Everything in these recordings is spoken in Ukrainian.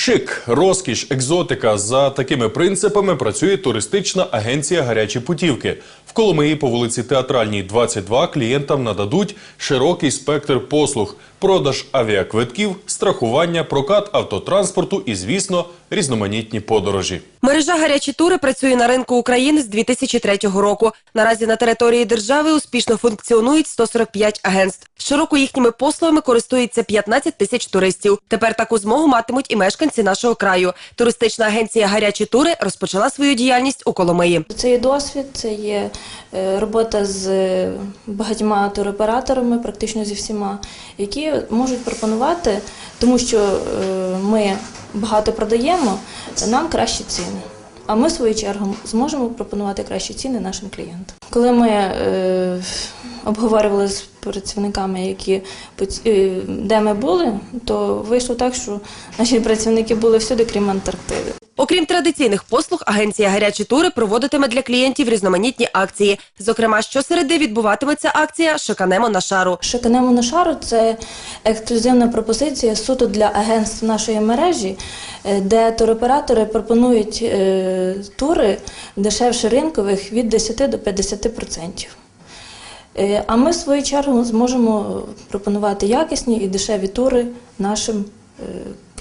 Шик, розкіш, екзотика за такими принципами працює туристична агенція гарячі путівки. В Коломиї по вулиці Театральній 22 клієнтам нададуть широкий спектр послуг: продаж авіаквитків, страхування, прокат автотранспорту і, звісно, різноманітні подорожі. Мережа гарячі тури працює на ринку України з 2003 року. Наразі на території держави успішно функціонують 145 агентств. Щороку їхніми послугами користується 15 тисяч туристів. Тепер таку змогу матимуть і мешканці нашого краю. Туристична агенція гарячі тури розпочала свою діяльність у Коломиї. Це є досвід, це є е, робота з е, багатьма туроператорами, практично зі всіма, які можуть пропонувати, тому що е, ми багато продаємо, нам кращі ціни. А ми, в свою чергу, зможемо пропонувати кращі ціни нашим клієнтам. Коли ми е, обговорювали з працівниками, які е, де ми були, то вийшло так, що наші працівники були всюди, крім Антарктиди. Окрім традиційних послуг, агенція гарячі тури проводитиме для клієнтів різноманітні акції. Зокрема, щосереди відбуватиметься акція Шиканемо на шару. Шиканемо на шару це ексклюзивна пропозиція суто для агентств нашої мережі, е, де туроператори пропонують е, тури дешевше ринкових від 10 до 50%. Е, А ми, в свою чергу, зможемо пропонувати якісні і дешеві тури нашим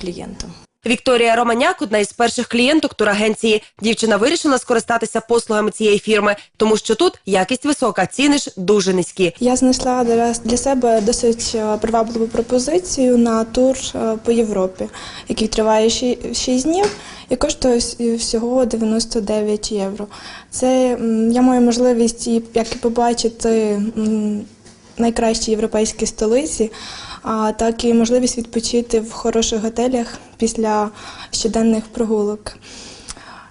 клієнтам. Вікторія Романяк одна із перших клієнток турагенції. Дівчина вирішила скористатися послугами цієї фірми, тому що тут якість висока, ціни ж дуже низькі. Я знайшла для- себе досить е, привабливу пропозицію на тур е, по Європі, який триває 6 днів і коштує вс- всього 99 євро. Це я маю можливість як і побачити найкращі європейські столиці, а так і можливість відпочити в хороших готелях після щоденних прогулок.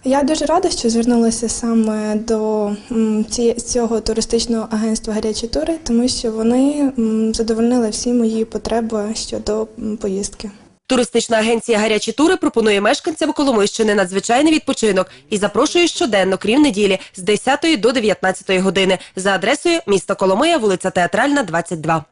Я дуже рада, що звернулася саме до цього туристичного агентства гарячі тури, тому що вони задовольнили всі мої потреби щодо поїздки. Туристична агенція гарячі тури пропонує мешканцям Коломийщини надзвичайний відпочинок і запрошує щоденно, крім неділі, з 10 до 19 години за адресою міста Коломия, вулиця Театральна, 22.